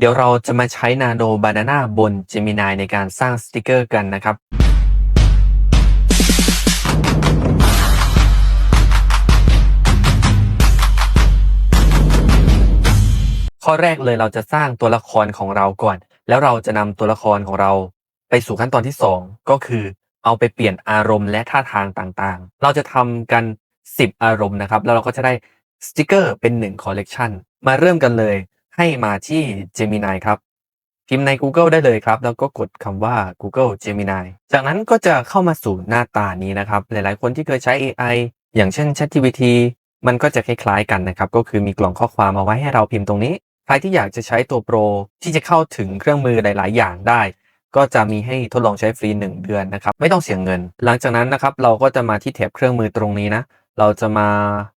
เดี๋ยวเราจะมาใช้ Nano Banana บน Gemini ในการสร้างสติกเกอร์กันนะครับ ข้อแรกเลยเราจะสร้างตัวละครของเราก่อน แล้วเราจะนำตัวละครของเรา ไปสู่ขั้นตอนที่ 2 ก็คือ เอาไปเปลี่ยนอารมณ์และท่าทางต่างๆ เราจะทำกัน 10 อารมณ์นะครับ แล้วเราก็จะได้สติกเกอร์เป็น1คอลเลกชันมาเริ่มกันเลย ให้มาที่ Gemini ครับ พิมพ์ใน Google ได้เลยครับ แล้วก็กดคำว่า Google Gemini จากนั้นก็จะเข้ามาสู่หน้าตานี้นะครับ หลายๆ คนที่เคยใช้ AI อย่างเช่น ChatGPT มันก็จะคล้ายๆกันนะครับ ก็คือมีกล่องข้อความมาไว้ให้เราพิมพ์ตรงนี้ ใครที่อยากจะใช้ตัวโปรที่จะเข้าถึงเครื่องมือหลาย ๆ อย่างได้ ก็จะมีให้ทดลองใช้ฟรี 1 เดือนนะครับ ไม่ต้องเสียเงิน หลังจากนั้นนะครับเราก็จะมาที่แถบเครื่องมือตรงนี้นะ เราจะมา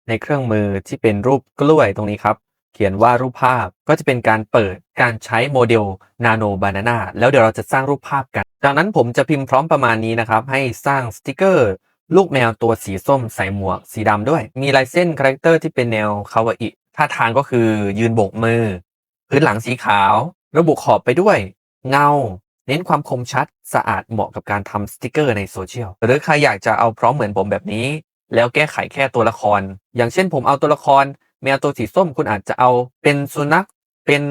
ในเครื่องมือที่เป็นรูปกล้วยตรงนี้ครับ ขียนว่ารูปภาพก็จะเป็นการเปิดการใช้โมเดล Nano Banana แล้วเดี๋ยวเราจะสร้างรูปภาพกันจากนั้นผมจะพิมพ์พร้อมประมาณนี้นะครับ ให้สร้างสติกเกอร์ ลูกแมวตัวสีส้มใส่หมวกสีดำด้วย มีลายเส้นคาแรคเตอร์ที่เป็นแนวคาวาอิท่าทางก็คือยืนโบกมือ พื้นหลังสีขาว ระบุขอบไปด้วย เงา เน้นความคมชัดสะอาดเหมาะกับการทำสติกเกอร์ในโซเชียลหรือใครอยากจะเอาพร้อมเหมือนผมแบบนี้ แล้วแก้ไขแค่ตัวละคร อย่างเช่นผมเอาตัวละคร แมวตัวสีส้มคุณอาจจะเอาเป็นสุนัขเป็น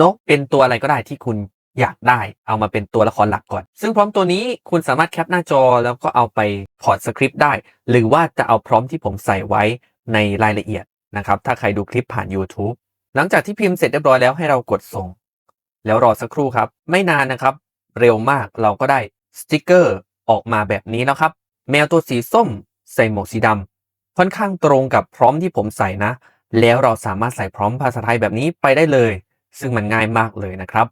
นกเป็นตัวอะไรก็ได้ที่คุณอยากได้เอามาเป็นตัวละครหลักก่อน ซึ่งพร้อมตัวนี้คุณสามารถแคปหน้าจอแล้วก็เอาไปพอร์ตสคริปต์ได้ หรือว่าจะเอาพร้อมที่ผมใส่ไว้ในรายละเอียดนะครับ ถ้าใครดูคลิปผ่าน YouTube หลังจากที่พิมพ์เสร็จเรียบร้อยแล้วให้เรากดส่ง แล้วรอสักครู่ครับ ไม่นานนะครับ เร็วมากเราก็ได้สติกเกอร์ออกมาแบบนี้แล้วครับ แมวตัวสีส้ม ใส่หมวกสีดำ ค่อนข้างตรงกับพร้อมที่ผมใส่นะ แล้วเราสามารถใส่พร้อมภาษาไทยแบบนี้ไปได้เลย ซึ่งมันง่ายมากเลยนะครับ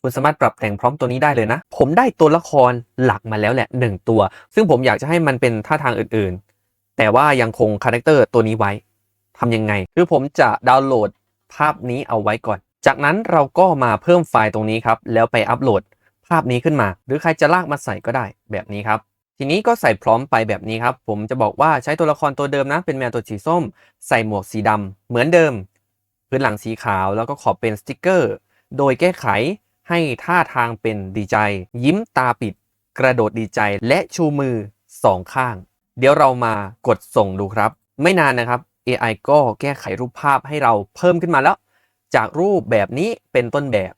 คุณสามารถปรับแต่งพร้อมตัวนี้ได้เลยนะ ผมได้ตัวละครหลักมาแล้วแหละหนึ่งตัว ซึ่งผมอยากจะให้มันเป็นท่าทางอื่นๆ แต่ว่ายังคงคาแรคเตอร์ตัวนี้ไว้ทำยังไง คือผมจะดาวน์โหลดภาพนี้เอาไว้ก่อน จากนั้นเราก็มาเพิ่มไฟล์ตรงนี้ครับ แล้วไปอัปโหลดภาพนี้ขึ้นมา หรือใครจะลากมาใส่ก็ได้แบบนี้ครับ ทีนี้ก็ใส่พร้อมไปแบบนี้ครับ ผมจะบอกว่าใช้ตัวละครตัวเดิมนะ เป็นแมวตัวสีส้ม ใส่หมวกสีดำเหมือนเดิม พื้นหลังสีขาวแล้วก็ขอบเป็นสติกเกอร์ โดยแก้ไขให้ท่าทางเป็นดีใจ ยิ้มตาปิด กระโดดดีใจและชูมือสองข้าง เดี๋ยวเรามากดส่งดูครับ ไม่นานนะครับ AI ก็แก้ไขรูปภาพให้เราเพิ่มขึ้นมาแล้ว จากรูปแบบนี้เป็นต้นแบบ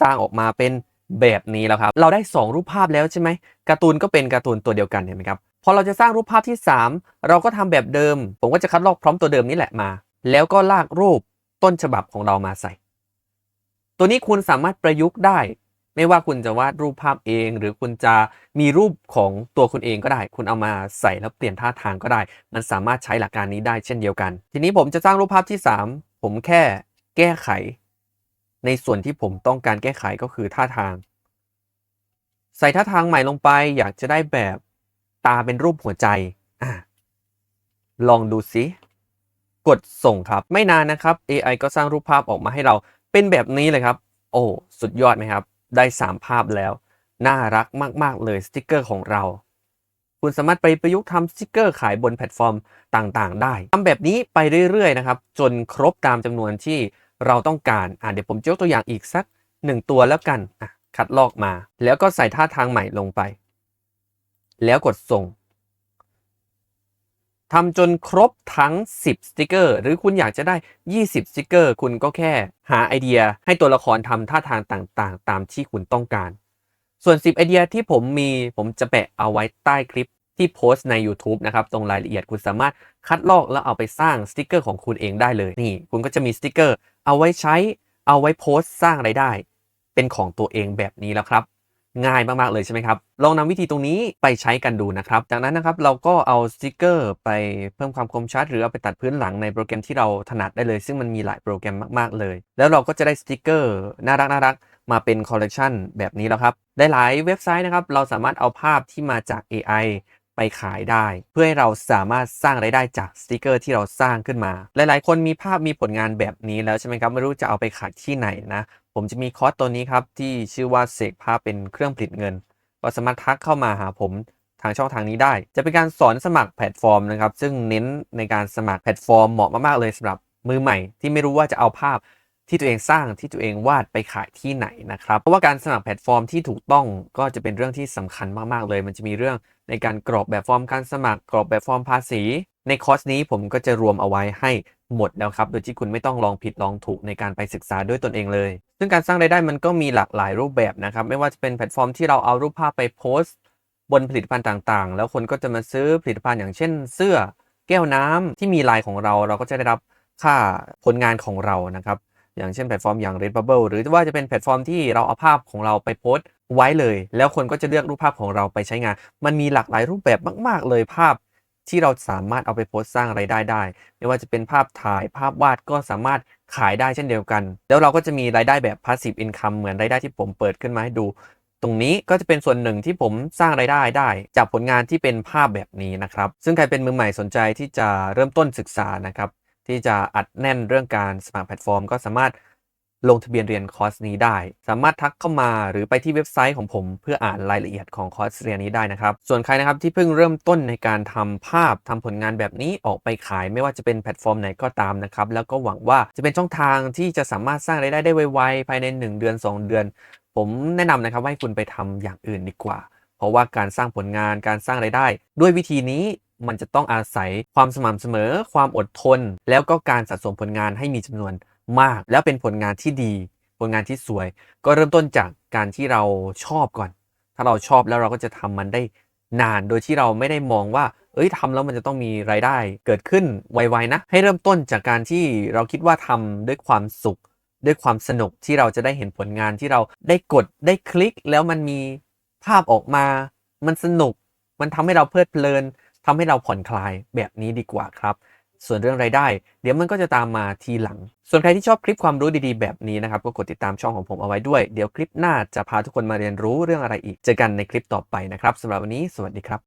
สร้างออกมาเป็น แบบนี้แล้วครับ เราได้ 2 รูปภาพแล้วใช่ไหมการ์ตูนก็เป็นการ์ตูนตัวเดียวกันเห็นไหมครับพอเราจะสร้างรูปภาพที่ 3 เราก็ทำแบบเดิม ผมก็จะคัดลอกพร้อมตัวเดิมนี่แหละมา แล้วก็ลากรูปต้นฉบับของเรามาใส่ ตัวนี้คุณสามารถประยุกต์ได้ ไม่ว่าคุณจะวาดรูปภาพเอง หรือคุณจะมีรูปของตัวคุณเองก็ได้ คุณเอามาใส่แล้วเปลี่ยนท่าทางก็ได้ มันสามารถใช้หลักการนี้ได้เช่นเดียวกัน ทีนี้ผมจะสร้างรูปภาพที่ 3 ผมแค่แก้ไข ในส่วนที่ผมต้องการแก้ไขก็คือท่าทาง ใส่ท่าทางใหม่ลงไปอยากจะได้แบบตาเป็นรูปหัวใจอลองดูสิ กดส่งครับไม่นานนะครับ AI ก็สร้างรูปภาพออกมาให้เราเป็นแบบนี้เลยครับ โอ้สุดยอดไหมครับ ได้ 3 ภาพแล้ว น่ารักมาก ๆ เลยสติกเกอร์ของเรา คุณสามารถไปประยุกต์ทำสติกเกอร์ขายบนแพลตฟอร์มต่างๆ ได้ทำแบบนี้ไปเรื่อย ๆ นะครับ จนครบตามจำนวนที่ เราต้องการอะเดี๋ยวผมยกตัวอย่างอีกสัก 1 ตัวแล้วกันอะคัดลอกมา แล้วก็ใส่ท่าทางใหม่ลงไป แล้วกดส่งทำจนครบทั้ง 10 สติกเกอร์ หรือคุณอยากจะได้ 20 สติกเกอร์ คุณก็แค่หาไอเดียให้ตัวละครทำท่าทางต่างๆ ตามที่คุณต้องการ ส่วน 10 ไอเดียที่ผมมีผมจะแปะเอาไว้ใต้คลิปที่โพสต์ใน YouTube นะครับ ตรงรายละเอียดคุณสามารถคัดลอกแล้วเอาไปสร้างสติกเกอร์ของคุณเองได้เลย นี่ คุณก็จะมีสติกเกอร์ เอาไว้ใช้ เอาไว้โพสต์สร้างไรายได้ เป็นของตัวเองแบบนี้แล้วครับ ง่ายมาก ๆ เลยใช่ไหมครับ ลองนำวิธีตรงนี้ไปใช้กันดูนะครับ จากนั้นนะครับเราก็เอาสติกเกอร์ไปเพิ่มความคมชัด หรือเอาไปตัดพื้นหลังในโปรแกรมที่เราถนัดได้เลย ซึ่งมันมีหลายโปรแกรมมากๆเลย แล้วเราก็จะได้สติกเกอร์น่ารักน่ารักมาเป็นคอลเลกชันแบบนี้แล้วครับ ได้หลายเว็บไซต์นะครับ เราสามารถเอาภาพที่มาจาก AI ไป ขายได้ เพื่อให้เราสามารถสร้างไรายได้จากสติกเกอร์ที่เราสร้างขึ้นมา หลายๆ คนมีภาพมีผลงานแบบนี้แล้วใช่ไหมครับ ไม่รู้จะเอาไปขายที่ไหนนะ ผมจะมีคอร์สตัวนี้ครับ ที่ชื่อว่าเสกภาพเป็นเครื่องผลิตเงิน ก็สามารถทักเข้ามาหาผมทางช่องทางนี้ได้ จะเป็นการสอนสมัครแพลตฟอร์มนะครับ ซึ่งเน้นในการสมัครแพลตฟอร์มเหมาะมากๆเลยสำหรับมือใหม่ ที่ไม่รู้ว่าจะเอาภาพ ที่ตัวเองสร้างที่ตัวเองวาดไปขายที่ไหนนะครับ เพราะว่าการสมัครแพลตฟอร์มที่ถูกต้องก็จะเป็นเรื่องที่สำคัญมากๆเลย มันจะมีเรื่องในการกรอกแบบฟอร์มการสมัคร กรอกแบบฟอร์มภาษี ในคอร์สนี้ผมก็จะรวมเอาไว้ให้หมดแล้วครับ โดยที่คุณไม่ต้องลองผิดลองถูกในการไปศึกษาด้วยตนเองเลย ซึ่งการสร้างรายได้มันก็มีหลากหลายรูปแบบนะครับ ไม่ว่าจะเป็นแพลตฟอร์มที่เราเอารูปภาพไปโพสต์ บนผลิตภัณฑ์ต่างๆ แล้วคนก็จะมาซื้อผลิตภัณฑ์อย่างเช่น เสื้อ แก้วน้ำที่มีลายของเรา เราก็จะได้รับค่าผลงานของเรานะครับ อย่างเช่นแพลตฟอร์มอย่าง Redbubble หรือว่าจะเป็นแพลตฟอร์มที่เราเอาภาพของเราไปโพสต์ไว้เลย แล้วคนก็จะเลือกรูปภาพของเราไปใช้งาน มันมีหลากหลายรูปแบบมาก ๆ เลยภาพที่เราสามารถเอาไปโพสต์สร้างไรายได้ได้ ไม่ว่าจะเป็นภาพถ่ายภาพวาดก็สามารถขายได้เช่นเดียวกัน แล้วเราก็จะมีรายได้แบบ passive income เหมือนรายได้ที่ผมเปิดขึ้นมาให้ดู ตรงนี้ก็จะเป็นส่วนหนึ่งที่ผมสร้างรายได้ได้ จากผลงานที่เป็นภาพแบบนี้นะครับ ซึ่งใครเป็นมือใหม่สนใจที่จะเริ่มต้นศึกษานะครับ ที่จะอัดแน่นเรื่องการสมัครแพลตฟอร์ม ก็สามารถลงทะเบียนเรียนคอร์สนี้ได้ สามารถทักเข้ามาหรือไปที่เว็บไซต์ของผมเพื่ออ่านรายละเอียดของคอร์สเรียนนี้ได้นะครับ ส่วนใครนะครับที่เพิ่งเริ่มต้นในการทำภาพทำผลงานแบบนี้ออกไปขาย ไม่ว่าจะเป็นแพลตฟอร์มไหนก็ตามนะครับ แล้วก็หวังว่าจะเป็นช่องทางที่จะสามารถสร้างรายได้ได้ไวๆภายใน 1 เดือน 2 เดือน ผมแนะนำนะครับว่าให้คุณไปทำอย่างอื่นดีกว่า เพราะว่าการสร้างผลงานการสร้างรายได้ ด้วยวิธีนี้ มันจะต้องอาศัยความสม่ำเสมอ ความอดทน แล้วก็การสะสมผลงานให้มีจำนวนมาก แล้วเป็นผลงานที่ดี ผลงานที่สวย ก็เริ่มต้นจากการที่เราชอบก่อน ถ้าเราชอบแล้วเราก็จะทำมันได้นาน โดยที่เราไม่ได้มองว่า เอ้ยทำแล้วมันจะต้องมีรายได้ เกิดขึ้นไวๆนะ ให้เริ่มต้นจากการที่เราคิดว่าทำด้วยความสุข ด้วยความสนุกที่เราจะได้เห็นผลงานที่เราได้กดได้คลิกแล้วมันมีภาพออกมา มันสนุก มันทำให้เราเพลิดเพลิน ทำให้เราผ่อนคลายแบบนี้ดีกว่าครับ ส่วนเรื่องรายได้ เดี๋ยวมันก็จะตามมาทีหลัง ส่วนใครที่ชอบคลิปความรู้ดีๆแบบนี้นะครับ ก็กดติดตามช่องของผมเอาไว้ด้วย เดี๋ยวคลิปหน้าจะพาทุกคนมาเรียนรู้เรื่องอะไรอีก เจอกันในคลิปต่อไปนะครับสำหรับวันนี้ สวัสดีครับ